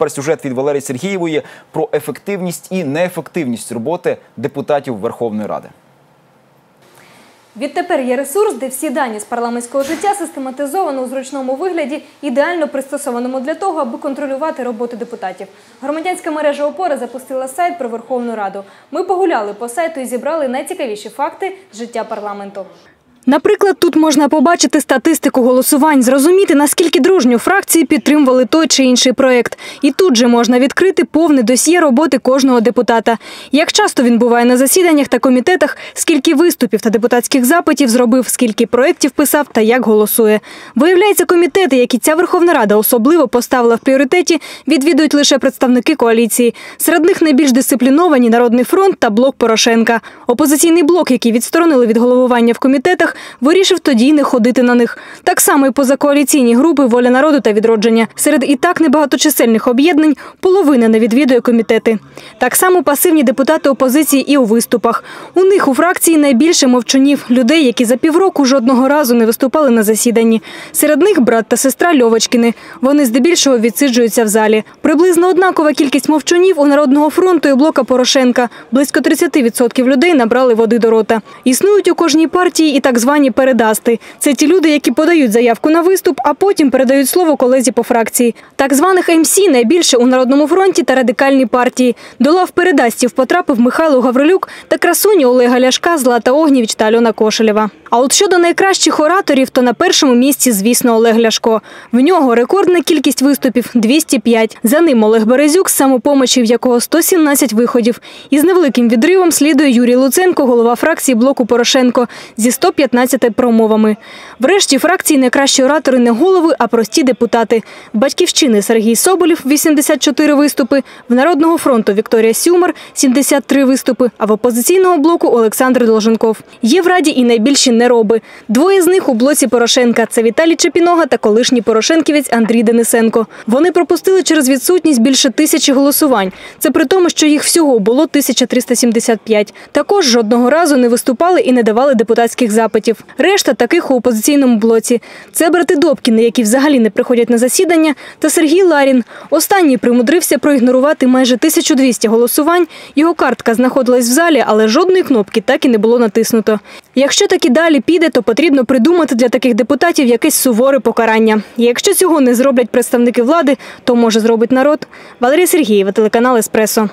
Тепер сюжет від Валерії Сергієвої про ефективність і неефективність роботи депутатів Верховної Ради. Відтепер є ресурс, де всі дані з парламентського життя систематизовано у зручному вигляді, ідеально пристосованому для того, аби контролювати роботу депутатів. Громадянська мережа опора запустила сайт про Верховну Раду. Ми погуляли по сайту і зібрали найцікавіші факти з життя парламенту. Наприклад, тут можна побачити статистику голосувань, зрозуміти, наскільки дружньо фракції підтримували той чи інший проєкт. І тут же можна відкрити повне досьє роботи кожного депутата. Як часто він буває на засіданнях та комітетах, скільки виступів та депутатських запитів зробив, скільки проєктів писав та як голосує. Виявляється, комітети, які ця Верховна Рада особливо поставила в пріоритеті, відвідують лише представники коаліції. Серед них найбільш дисципліновані Народний фронт та блок Порошенка. Опозиційний блок, який відсторонили від головування в комітетах, вирішив тоді не ходити на них. Так само і позакоаліційні групи Воля народу та відродження. Серед і так небагаточисельних об'єднань половина не відвідує комітети. Так само пасивні депутати опозиції і у виступах. У них у фракції найбільше мовчунів людей, які за півроку жодного разу не виступали на засіданні. Серед них брат та сестра Льовочкини. Вони здебільшого відсиджуються в залі. Приблизно однакова кількість мовчунів у Народного фронту і блока Порошенка. Близько 30% людей набрали води до рота. Існують у кожній партії і так звані передасти. Це ті люди, які подають заявку на виступ, а потім передають слово колезі по фракції. Так званих МС найбільше у Народному фронті та радикальній партії. До лав передастів потрапив Михайло Гаврилюк та красуні Олега Ляшка, Злата Огнівіч та Альона Кошелєва. А от щодо найкращих ораторів, то на першому місці, звісно, Олег Ляшко. В нього рекордна кількість виступів 205. За ним Олег Березюк, з самопомочі, в якого 117 виходів. І з невеликим відривом слідує Юрій Луценко, голова фракції блоку Порошенко, зі 115 промовами. Врешті фракції найкращі оратори не голови, а прості депутати. В Батьківщини Сергій Соболєв – 84 виступи, в Народного фронту Вікторія Сюмар – 73 виступи, а в опозиційного блоку Олександр Долженков. Є в Раді і найбільші нероби. Двоє з них у блоці Порошенка – це Віталій Чепінога та колишній порошенківець Андрій Денисенко. Вони пропустили через відсутність більше тисячі голосувань. Це при тому, що їх всього було 1375. Також жодного разу не виступали і не давали депутатських запитів. Решта таких у опозиційному блоці. Це брати Добкіни, які взагалі не приходять на засідання, та Сергій Ларін. Останній примудрився проігнорувати майже 1200 голосувань. Його картка знаходилась в залі, але жодної кнопки так і не було натиснуто. Якщо так і далі піде, то потрібно придумати для таких депутатів якесь суворе покарання. Якщо цього не зроблять представники влади, то може зробить народ. Валерія Сергієва, телеканал Еспресо.